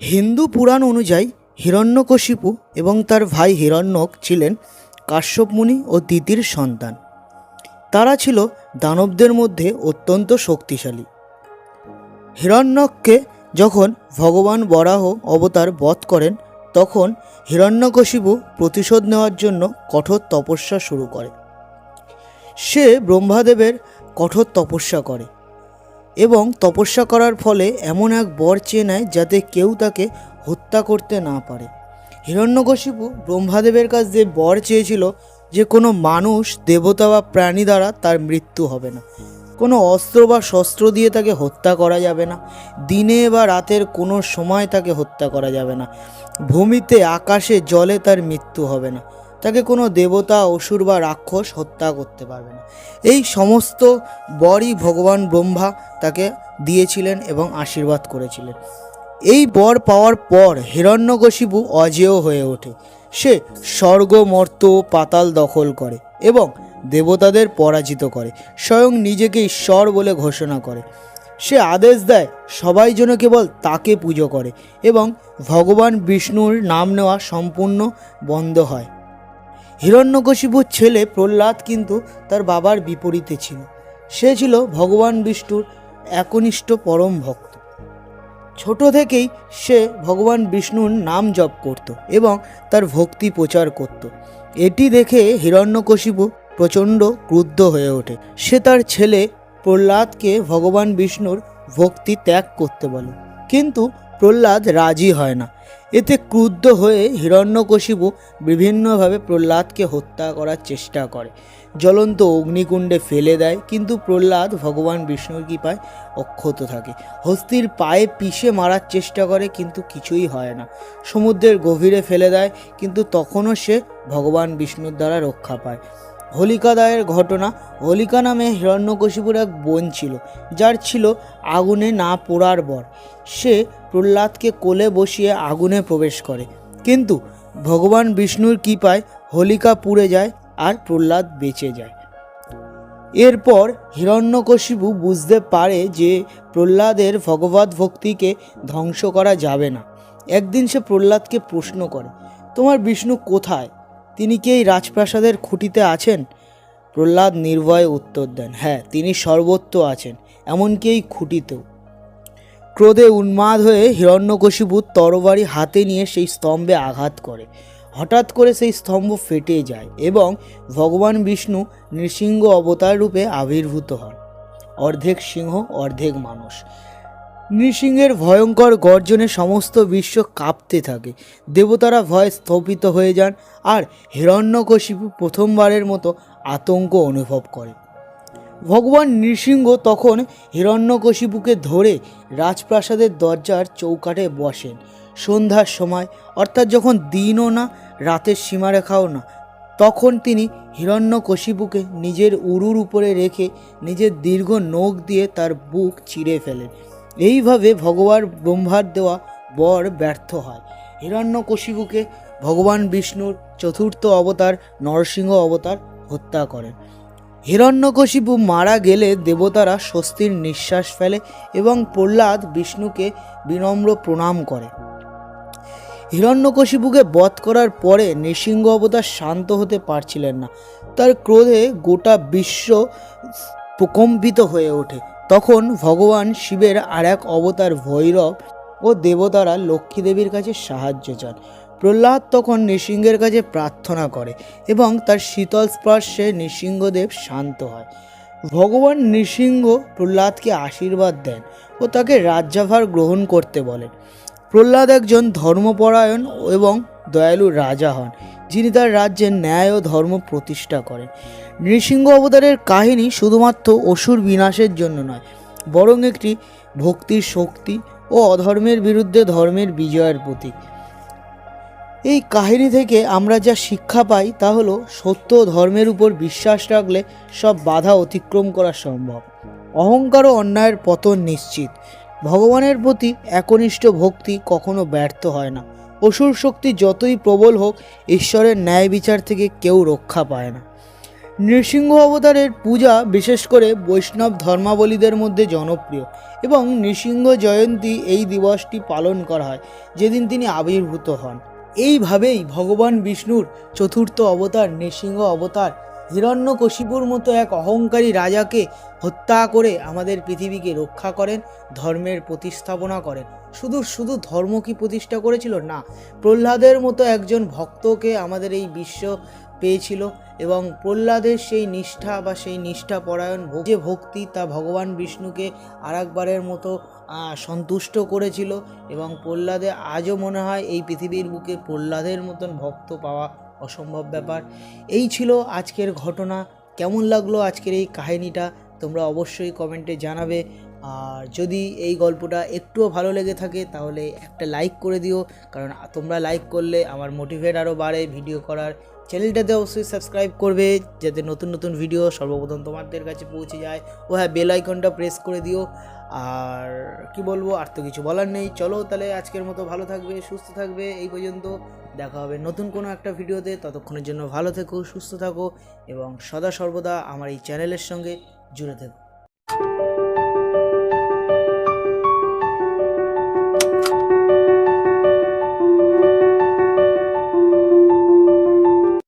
হিন্দু পুরাণ অনুযায়ী হিরণ্যকশিপু এবং তার ভাই হিরণ্যক ছিলেন কাশ্যপ মুনি ও দিতির সন্তান। তারা ছিল দানবদের মধ্যে অত্যন্ত শক্তিশালী। হিরণ্যককে যখন ভগবান বরাহ অবতার বধ করেন, তখন হিরণ্যকশিপু প্রতিশোধ নেওয়ার জন্য কঠোর তপস্যা শুরু করে। সে ব্রহ্মাদেবের কঠোর তপস্যা করে। এবং তপস্যা করার ফলে এমন এক বর চেয়ে নেয় যাতে কেউ তাকে হত্যা করতে না পারে। হিরণ্যকশিপু ব্রহ্মাদেবের কাছ দিয়ে বর চেয়েছিল যে কোনো মানুষ, দেবতা বা প্রাণী দ্বারা তার মৃত্যু হবে না। কোনো অস্ত্র বা শস্ত্র দিয়ে তাকে হত্যা করা যাবে না। দিনে বা রাতের কোনো সময় তাকে হত্যা করা যাবে না। ভূমিতে, আকাশে, জলে তার মৃত্যু হবে না। তাকে কোনো দেবতা, অসুর বা রাক্ষস হত্যা করতে পারবে না। এই সমস্ত বরই ভগবান ব্রহ্মা তাকে দিয়েছিলেন এবং আশীর্বাদ করেছিলেন। এই বর পাওয়ার পর হিরণ্যকশিপু অজেয় হয়ে ওঠে। সে স্বর্গ, মর্ত পাতাল দখল করে এবং দেবতাদের পরাজিত করে, স্বয়ং নিজেকে ঈশ্বর বলে ঘোষণা করে। সে আদেশ দেয়, সবাই যেন কেবল তাকে পুজো করে এবং ভগবান বিষ্ণুর নাম নেওয়া সম্পূর্ণ বন্ধ হয়। হিরণ্যকশিপুর ছেলে প্রহ্লাদ কিন্তু তার বাবার বিপরীতে ছিল। সে ছিল ভগবান বিষ্ণুর একনিষ্ঠ পরম ভক্ত। ছোট থেকেই সে ভগবান বিষ্ণুর নাম জপ করত এবং তার ভক্তি প্রচার করত। এটি দেখে হিরণ্যকশিপু প্রচণ্ড ক্রুদ্ধ হয়ে ওঠে। সে তার ছেলে প্রহ্লাদকে ভগবান বিষ্ণুর ভক্তি ত্যাগ করতে বলে। কিন্তু প্রহ্লাদ রাজি হয় না। এতে ক্রুদ্ধ হয়ে হিরণ্যকশিপু বিভিন্নভাবে প্রহ্লাদকে হত্যা করার চেষ্টা করে। জ্বলন্ত অগ্নিকুণ্ডে ফেলে দেয়, কিন্তু প্রহ্লাদ ভগবান বিষ্ণুর কৃপায় অক্ষত থাকে। হস্তির পায়ে পিষে মারার চেষ্টা করে, কিন্তু কিছুই হয় না। সমুদ্রের গভীরে ফেলে দেয়, কিন্তু তখনও সে ভগবান বিষ্ণুর দ্বারা রক্ষা পায়। হোলিকা দায়ের ঘটনা, হোলিকা নামে হিরণ্যকশিপুর এক বোন ছিল, যার ছিল আগুনে না পোড়ার বর। সে প্রহ্লাদকে কোলে বসিয়ে আগুনে প্রবেশ করে। কিন্তু ভগবান বিষ্ণুর কৃপায় হোলিকা পুড়ে যায় আর প্রহ্লাদ বেঁচে যায়। এরপর হিরণ্যকশিপু বুঝতে পারে যে প্রহ্লাদের ভগবত ভক্তিকে ধ্বংস করা যাবে না। একদিন সে প্রহ্লাদকে প্রশ্ন করে, তোমার বিষ্ণু কোথায়? তিনি কি এই রাজপ্রাসাদের খুঁটিতে আছেন? প্রহ্লাদ নির্ভয়ে উত্তর দেন হ্যাঁ তিনি সর্বত্র আছেন, এমনকি এই খুঁটিতেও। ক্রোধে উন্মাদ হয়ে হিরণ্যকশিপু তরবারি হাতে নিয়ে সেই স্তম্ভে আঘাত করে। হঠাৎ করে সেই স্তম্ভ ফেটে যায় এবং ভগবান বিষ্ণু নৃসিংহ অবতার রূপে আবির্ভূত হন। অর্ধেক সিংহ, অর্ধেক মানুষ। নৃসিংহের ভয়ঙ্কর গর্জনে সমস্ত বিশ্ব কাঁপতে থাকে। দেবতারা ভয় স্থপিত হয়ে যান আর হিরণ্যকশিপু প্রথমবারের মতো আতঙ্ক অনুভব করে। ভগবান নৃসিংহ তখন হিরণ্যকশিপুকে ধরে রাজপ্রাসাদের দরজার চৌকাঠে বসেন। সন্ধ্যার সময়, অর্থাৎ যখন দিনও না, রাতের সীমারেখাও না, তখন তিনি হিরণ্যকশিপুকে নিজের উরুর উপরে রেখে নিজের দীর্ঘ নখ দিয়ে তার বুক চিড়ে ফেলেন। এইভাবে ভগবান ব্রহ্মার দেওয়া বর ব্যর্থ হয়। হিরণ্যকশিপুকে ভগবান বিষ্ণুর চতুর্থ অবতার নরসিংহ অবতার হত্যা করেন। হিরণ্যকশিপু মারা গেলে দেবতারা স্বস্তির নিঃশ্বাস ফেলে এবং প্রহ্লাদ বিষ্ণুকে বিনম্র প্রণাম করে। হিরণ্যকশিপুকে বধ করার পরে নৃসিংহ অবতার শান্ত হতে পারছিলেন না। তার ক্রোধে গোটা বিশ্ব প্রকম্পিত হয়ে ওঠে। তখন ভগবান শিবের আর এক অবতার ভৈরব ও দেবতারা লক্ষ্মী দেবীর কাছে সাহায্য চান। প্রহ্লাদ তখন নৃসিংহের কাছে প্রার্থনা করে এবং তার শীতল স্পর্শে নৃসিংহদেব শান্ত হয়। ভগবান নৃসিংহ প্রহ্লাদকে আশীর্বাদ দেন ও তাকে রাজ্যভার গ্রহণ করতে বলেন। প্রহ্লাদ একজন ধর্মপরায়ণ এবং দয়ালু রাজা হন, যিনি তার রাজ্যে ন্যায় ও ধর্ম প্রতিষ্ঠা করেন। নৃসিংহ অবতারের কাহিনী শুধুমাত্র অসুর বিনাশের জন্য নয়, বরং একটি ভক্তির শক্তি ও অধর্মের বিরুদ্ধে ধর্মের বিজয়ের প্রতীক। এই কাহিনী থেকে আমরা যা শিক্ষা পাই তা হলো সত্য ধর্মের উপর বিশ্বাস রাখলে সব বাধা অতিক্রম করা সম্ভব। অহংকার ও অন্যায়ের পতন নিশ্চিত। ভগবানের প্রতি একনিষ্ঠ ভক্তি কখনো ব্যর্থ হয় না। অসুর শক্তি যতই প্রবল হোক, ঈশ্বরের ন্যায় বিচার থেকে কেউ রক্ষা পায় না। নৃসিংহ অবতারের পূজা বিশেষ করে বৈষ্ণব ধর্মাবলীদের মধ্যে জনপ্রিয় এবং নৃসিংহ জয়ন্তী এই দিবসটি পালন করা হয়, যেদিন তিনি আবির্ভূত হন। এইভাবেই ভগবান বিষ্ণুর চতুর্থ অবতার নৃসিংহ অবতার হিরণ্যকশিপুর মতো এক অহংকারী রাজাকে হত্যা করে আমাদের পৃথিবীকে রক্ষা করেন, ধর্মের প্রতিস্থাপনা করেন। শুধু শুধু ধর্ম কি প্রতিষ্ঠা করেছিল? না, প্রহ্লাদের মতো একজন ভক্তকে আমাদের এই বিশ্ব পেয়েছিল এবং প্রহ্লাদের সেই নিষ্ঠা বা সেই নিষ্ঠা পরায়ণ ভো- যে ভক্তি তা ভগবান বিষ্ণুকে আরেকবারের মতো সন্তুষ্ট করেছিল এবং প্রহ্লাদে আজও মনে হয় এই পৃথিবীর বুকে প্রহ্লাদের মতন ভক্ত পাওয়া অসম্ভব ব্যাপার। এই ছিল আজকের ঘটনা। কেমন লাগল আজকের এই কাহিনীটা? তোমরা অবশ্যই কমেন্টে জানাবে। আর যদি এই গল্পটা একটুও ভালো লেগে থাকে, তাহলে একটা লাইক করে দিও। কারণ তোমরা লাইক করলে আমার মোটিভেট আরও বাড়ে ভিডিও করার। চ্যানেলটাতে অবশ্যই সাবস্ক্রাইব করবে, যাতে নতুন নতুন ভিডিও সর্বপ্রথম তোমাদের কাছে পৌঁছে যায়। ও হ্যাঁ বেল আইকনটা প্রেস করে দিও। আর কি বলব, আর তো কিছু বলার নেই। চলো তাহলে আজকের মতো ভালো থাকবে, সুস্থ থাকবে, এই পর্যন্ত। দেখা হবে নতুন কোনো একটা ভিডিওতে। ততক্ষণের জন্য ভালো থেকো, সুস্থ থাকো, এবং সদা সর্বদা আমার এই চ্যানেলের সঙ্গে জুড়ে থেকো।